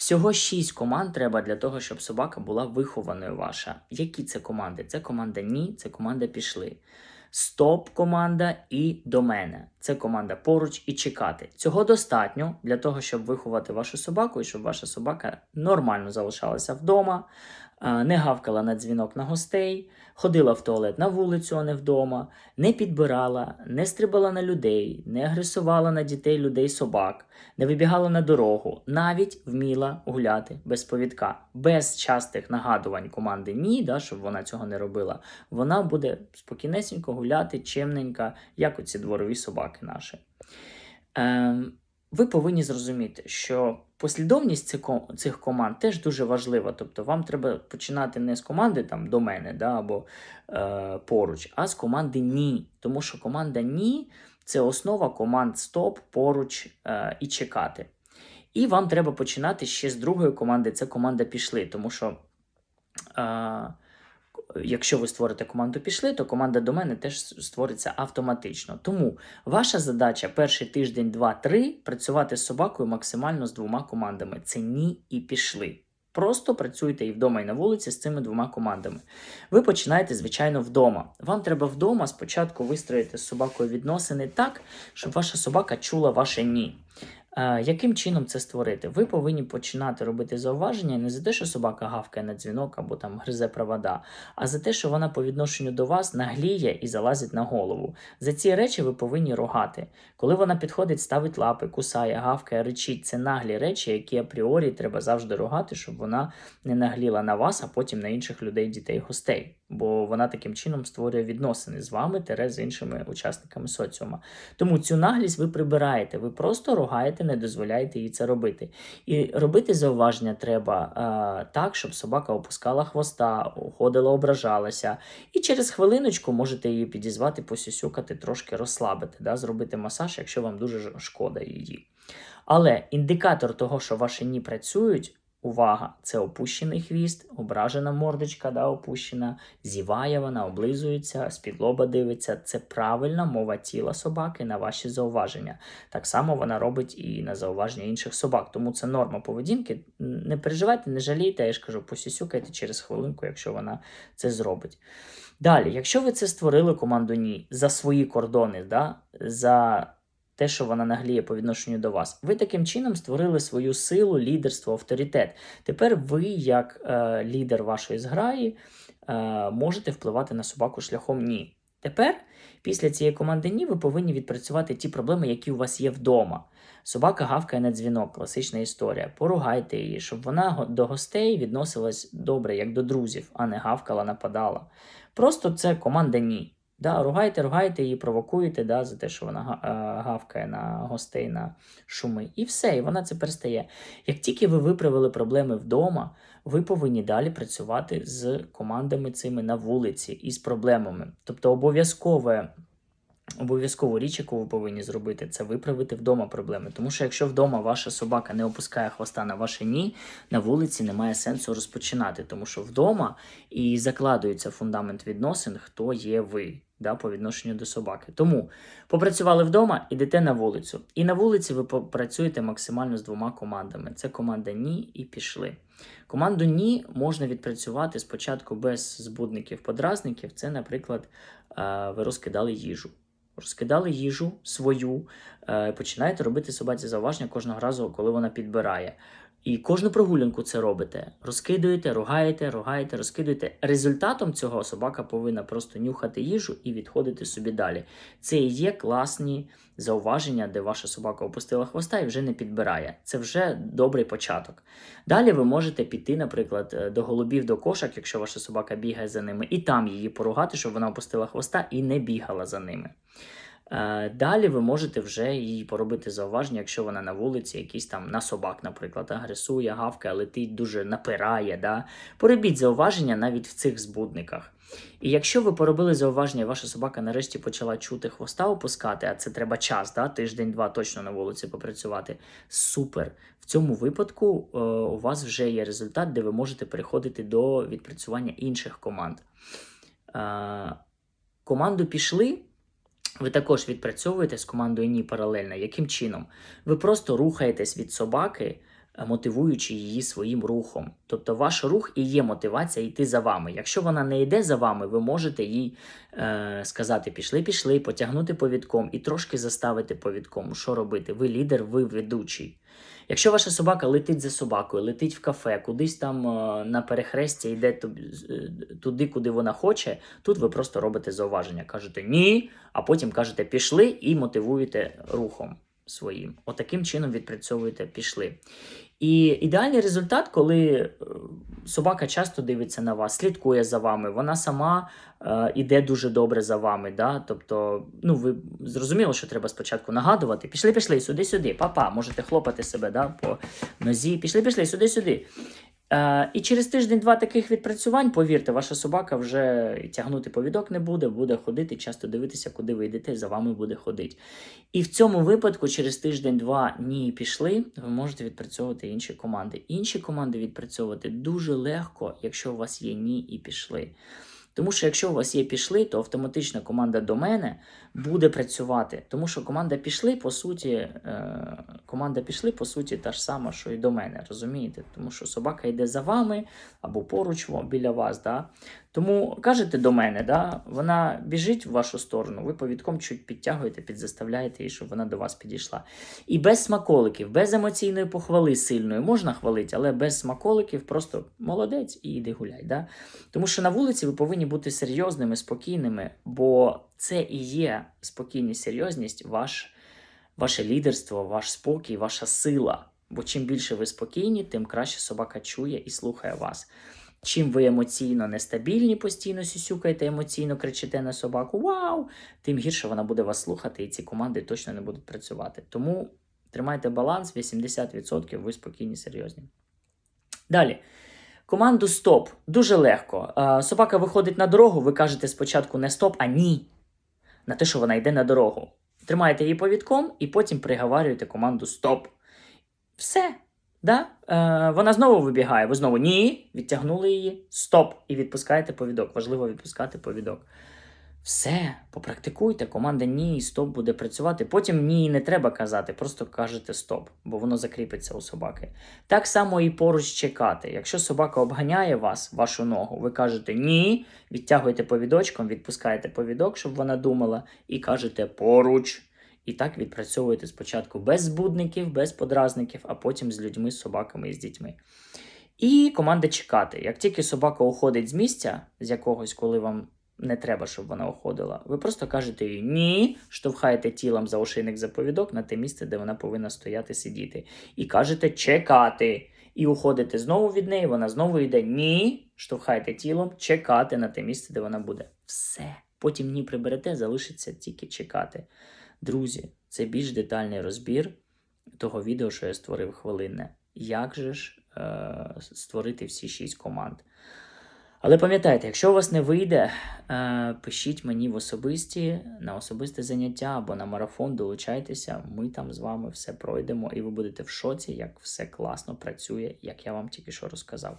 Всього 6 команд треба для того, щоб собака була вихованою ваша. Які це команди? Це команда ні, це команда пішли. Стоп команда і до мене. Це команда поруч і чекати. Цього достатньо для того, щоб виховати вашу собаку і щоб ваша собака нормально залишалася вдома, не гавкала на дзвінок на гостей, ходила в туалет на вулицю, а не вдома, не підбирала, не стрибала на людей, не агресувала на дітей, людей, собак, не вибігала на дорогу, навіть вміла гуляти без повідка, без частих нагадувань команди ні, да, щоб вона цього не робила. Вона буде спокійнесенько гуляти, чимненька, як оці дворові собаки наші. Ем, ви повинні зрозуміти, що послідовність цих ко- цих команд теж дуже важлива. Тобто вам треба починати не з команди там до мене да, або е, поруч, а з команди ні. Тому що команда ні це основа команд стоп, поруч е, і чекати. І вам треба починати ще з другої команди. Це команда пішли, тому що. Е, Якщо ви створите команду пішли, то команда до мене теж створиться автоматично. Тому ваша задача перший тиждень, два-три працювати з собакою максимально з двома командами: це ні і пішли. Просто працюйте і вдома, і на вулиці з цими двома командами. Ви починаєте, звичайно, вдома. Вам треба вдома спочатку вистроїти з собакою відносини так, щоб ваша собака чула ваше ні. Е, яким чином це створити? Ви повинні починати робити зауваження не за те, що собака гавкає на дзвінок або там гризе провода, а за те, що вона по відношенню до вас нагліє і залазить на голову. За ці речі ви повинні рогати. Коли вона підходить, ставить лапи, кусає, гавкає, речить, це наглі речі, які апріорі треба завжди рогати, щоб вона не нагліла на вас, а потім на інших людей, дітей, гостей. Бо вона таким чином створює відносини з вами з іншими учасниками соціума. Тому цю наглість ви прибираєте, ви просто рогаєте, не дозволяєте їй це робити. І робити зауваження треба а, так, щоб собака опускала хвоста, ходила, ображалася. І через хвилиночку можете її підізвати, посюсюкати, трошки розслабити, да, зробити масаж, якщо вам дуже шкода її. Але індикатор того, що ваші ні працюють. Увага, це опущений хвіст, ображена мордочка, да, опущена, зіває вона, облизується, з-під лоба дивиться. Це правильна мова тіла собаки на ваші зауваження. Так само вона робить і на зауваження інших собак. Тому це норма поведінки. Не переживайте, не жалійте, я ж кажу, посісюкайте через хвилинку, якщо вона це зробить. Далі, якщо ви це створили команду ні за свої кордони, да, за те, що вона нагліє по відношенню до вас, ви таким чином створили свою силу, лідерство, авторитет. Тепер ви, як е, лідер вашої зграї, е, можете впливати на собаку шляхом ні. Тепер, після цієї команди ні, ви повинні відпрацювати ті проблеми, які у вас є вдома. Собака гавкає на дзвінок, класична історія. Поругайте її, щоб вона до гостей відносилась добре, як до друзів, а не гавкала, нападала. Просто це команда ні. Да, ругайте, ругайте її, провокуєте да, за те, що вона е, гавкає на гостей на шуми. І все, і вона це перестає. Як тільки ви виправили проблеми вдома, ви повинні далі працювати з командами цими на вулиці і з проблемами. Тобто обов'язкове. Обов'язкову річ, яку ви повинні зробити, це виправити вдома проблеми. Тому що якщо вдома ваша собака не опускає хвоста на ваше ні, на вулиці немає сенсу розпочинати, тому що вдома і закладується фундамент відносин, хто є ви да, по відношенню до собаки. Тому попрацювали вдома, ідете на вулицю. І на вулиці ви попрацюєте максимально з двома командами: це команда ні і пішли. Команду ні можна відпрацювати спочатку без збудників-подразників. Це, наприклад, е, ви розкидали їжу. Розкидали їжу свою, е, починаєте робити собаці зауваження кожного разу, коли вона підбирає. І кожну прогулянку це робите. Розкидуєте, ругаєте, ругаєте, розкидуєте. Результатом цього собака повинна просто нюхати їжу і відходити собі далі. Це і є класні зауваження, де ваша собака опустила хвоста і вже не підбирає. Це вже добрий початок. Далі ви можете піти, наприклад, е, до голубів, до кошок, якщо ваша собака бігає за ними, і там її поругати, щоб вона опустила хвоста і не бігала за ними. Е, Далі ви можете вже їй поробити зауваження, якщо вона на вулиці, якийсь там на собак, наприклад, агресує, гавкає, летить, дуже напирає. Да? Поробіть зауваження навіть в цих збудниках. І якщо ви поробили зауваження, і ваша собака нарешті почала чути хвоста опускати, а це треба час, да? тиждень-два точно на вулиці попрацювати. Супер. В цьому випадку е, у вас вже є результат, де ви можете переходити до відпрацювання інших команд. Е, команду пішли. Ви також відпрацьовуєте з командою ні паралельно. Яким чином? Ви просто рухаєтесь від собаки е, мотивуючи її своїм рухом. Тобто ваш рух і є мотивація йти за вами. Якщо вона не йде за вами, ви можете їй е, сказати пішли, пішли, потягнути повідком і трошки заставити повідком. Що робити? Ви лідер, ви ведучий. Якщо ваша собака летить за собакою, летить в кафе, кудись там е, на перехресті йде е, туди, куди вона хоче, тут ви просто робите зауваження. Кажете ні, а потім кажете пішли і мотивуєте рухом своїм. Отаким чином відпрацьовуєте пішли. І ідеальний результат, коли е, собака часто дивиться на вас, слідкує за вами, вона сама е, іде дуже добре за вами. Да? Тобто, ну ви зрозуміло, що треба спочатку нагадувати: пішли, пішли, сюди, сюди, папа, можете хлопати себе да, по нозі, пішли, пішли, сюди, сюди. Е, і через тиждень-два таких відпрацювань, повірте, ваша собака вже тягнути повідок не буде, буде ходити, часто дивитися, куди ви йдете, за вами буде ходити. І в цьому випадку, через тиждень-два ні пішли, ви можете відпрацьовувати інші команди. Інші команди відпрацьовувати дуже легко, якщо у вас є ні і пішли. Тому що якщо у вас є пішли, то автоматично команда до мене буде працювати. Тому що команда пішли, по суті, е, команда пішли, по суті, та ж сама, що і до мене, розумієте? Тому що собака йде за вами або поруч біля вас. Да? Тому кажете до мене, да? вона біжить в вашу сторону, ви повідком чуть підтягуєте, підзаставляєте її, щоб вона до вас підійшла. І без смаколиків, без емоційної похвали сильної можна хвалити, але без смаколиків просто молодець і йди гуляй. Да? Тому що на вулиці ви повинні бути серйозними, спокійними, бо це і є спокійність, серйозність, ваш, ваше лідерство, ваш спокій, ваша сила. Бо чим більше ви спокійні, тим краще собака чує і слухає вас. Чим ви емоційно нестабільні, постійно сюсюкаєте, емоційно кричите на собаку Вау! Тим гірше вона буде вас слухати, і ці команди точно не будуть працювати. Тому тримайте баланс, 80% ви спокійні, серйозні. Далі. Команду стоп. Дуже легко. Собака виходить на дорогу, ви кажете спочатку не стоп, а ні. На те, що вона йде на дорогу. Тримаєте її повідком і потім приговарюєте команду стоп. Все. Да? Е, вона знову вибігає. Ви знову ні, відтягнули її, стоп. І відпускаєте повідок. Важливо відпускати повідок. Все, попрактикуйте, команда ні стоп буде працювати. Потім ні не треба казати, просто кажете стоп, бо воно закріпиться у собаки. Так само і поруч чекати. Якщо собака обганяє вас, вашу ногу, ви кажете ні, відтягуєте повідочком, відпускаєте повідок, щоб вона думала, і кажете поруч. І так відпрацьовуєте спочатку без збудників, без подразників, а потім з людьми, з собаками і з дітьми. І команда чекати. Як тільки собака уходить з місця, з якогось, коли вам не треба, щоб вона уходила, ви просто кажете їй ні, штовхаєте тілом за ошейник за повідок на те місце, де вона повинна стояти сидіти. І кажете чекати. І уходите знову від неї, вона знову йде ні, штовхаєте тілом, чекати на те місце, де вона буде. Все. Потім ні приберете, залишиться тільки чекати. Друзі, це більш детальний розбір того відео, що я створив хвилинне. Як же ж е, створити всі шість команд? Але пам'ятайте, якщо у вас не вийде, е, пишіть мені в особисті на особисте заняття або на марафон, долучайтеся. Ми там з вами все пройдемо, і ви будете в шоці, як все класно працює, як я вам тільки що розказав.